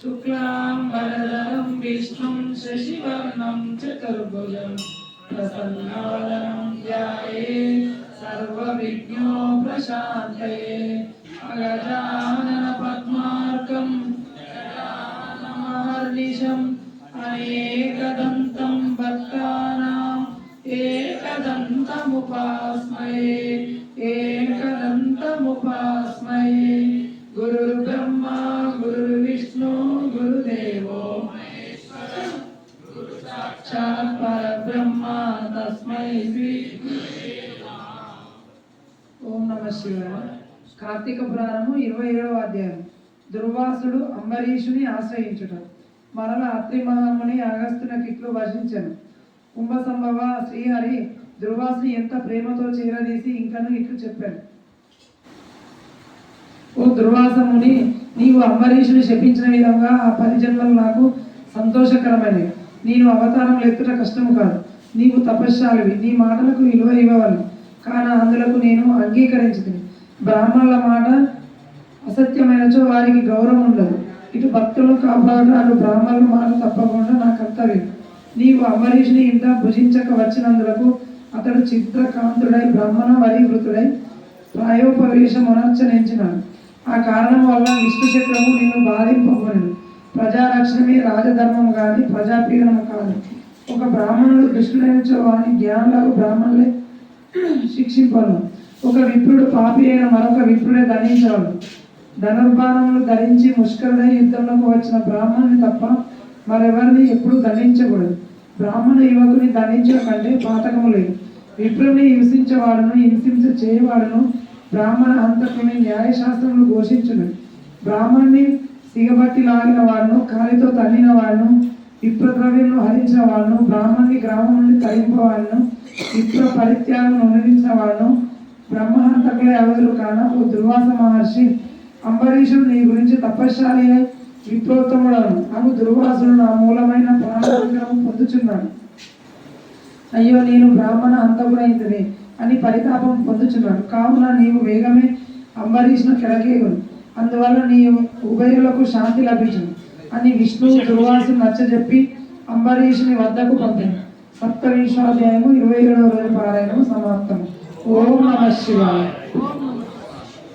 शुक्लाम्बरधरं विष्णुं शशिवर्णं चतुर्भुजं प्रसन्नवदनं ध्याये सर्वविघ्नो प्रशान्तये अगजाननपद्मार्कं गजाननमहर्निशम् एकदन्तमुपास्मये एकदन्तमुपास्मये गुरुर्ब्रह्मा गुरुर्विष्णु गुरुदेवो महेश्वरः साक्षात् परब्रह्म तस्मै श्री ఓం నమ శివాయ కార్తీక పురాణము ఇరవై ఏడవ అధ్యాయం దుర్వాసుడు అంబరీషుని ఆశ్రయించుట మరల అత్రి మహాముని అగస్తునకి ఇట్లు వశించను కుంభ సంభవ శ్రీహరి దుర్వాసుని ఎంత ప్రేమతో చేరదీసి ఇంకను ఇట్లు చెప్పాడు. ఓ దుర్వాసముని నీవు అంబరీషుని శపించిన విధంగా ఆ పది జన్మలు నాకు సంతోషకరమైనవి. నేను అవతారం ఎత్తుట కష్టము కాదు. నీవు తపశ్శాలివి. నీ మాటలకు విలువ ఇవ్వవాలి కాన అందులకు నేను అంగీకరించుతుంది బ్రాహ్మణుల మాట అసత్యమైనచో వారికి గౌరవం ఉండదు. ఇటు భక్తులు కాపాడు అటు బ్రాహ్మణుల మాట తప్పకుండా నా కర్తవ్యం. నీవు అంబరీషుని ఇంత భుజించక వచ్చినందులకు అతడు చిత్రకాంతుడై బ్రహ్మణ వరీవృతుడై ప్రాయోపవేశమునర్చనించినాడు. ఆ కారణం వల్ల విష్ణు చక్రము నిన్ను బాధింపబడదు ప్రజారక్షణమే రాజధర్మం కాదు ప్రజాపీడనము కాదు. ఒక బ్రాహ్మణుడు దుష్టుడైనచో వాని జ్ఞానులకు బ్రాహ్మణులే శిక్షింపను. ఒక విప్రుడు పాపి అయిన మరొక విప్రుడే దండించవడు ధనుర్బాణములు ధరించి ముష్కరుడై యుద్ధంలోకి వచ్చిన బ్రాహ్మణుని తప్ప మరెవరిని ఎప్పుడూ ధనించకూడదు బ్రాహ్మణ యువకుని దండించడం కంటే పాతకము లేదు. విప్రుని హింసించేవాడును హింసించ చేయవాడును బ్రాహ్మణ హంతకుని న్యాయశాస్త్రములు ఘోషించును. బ్రాహ్మణ్ణి సిగబట్టి లాగిన వాడును కాలితో తన్నిన వాడును విప్రద్రవ్యంలో హరించిన వాడును బ్రాహ్మణ్ణి గ్రామం నుండి తరింపవాడును విప్ర పరిత్యాగం అనుభవించిన వాడును బ్రహ్మహంతకులే అవధులు కాన ఓ దుర్వాస మహర్షి అంబరీషుడు నీ గురించి తపశ్శాలి అయి విప్రోత్తముడను అను దుర్వాసుడు నా మూలమైన ప్రాణం పొందుచున్నాడు అయ్యో నేను బ్రాహ్మణ హంతకుడైందని అని పరితాపం పొందుచున్నాడు కావున నీవు వేగమే అంబరీష్ను కెడకేయును అందువల్ల నీ ఉభయులకు శాంతి లభించను అని విష్ణువు దుర్వాసు నచ్చజెప్పి అంబరీషుని వద్దకు పంపాను సప్తవింశాధ్యాయము ఇరవై ఏడవ రోజు పారాయణము సమాప్తం ఓం నమ శివాయ.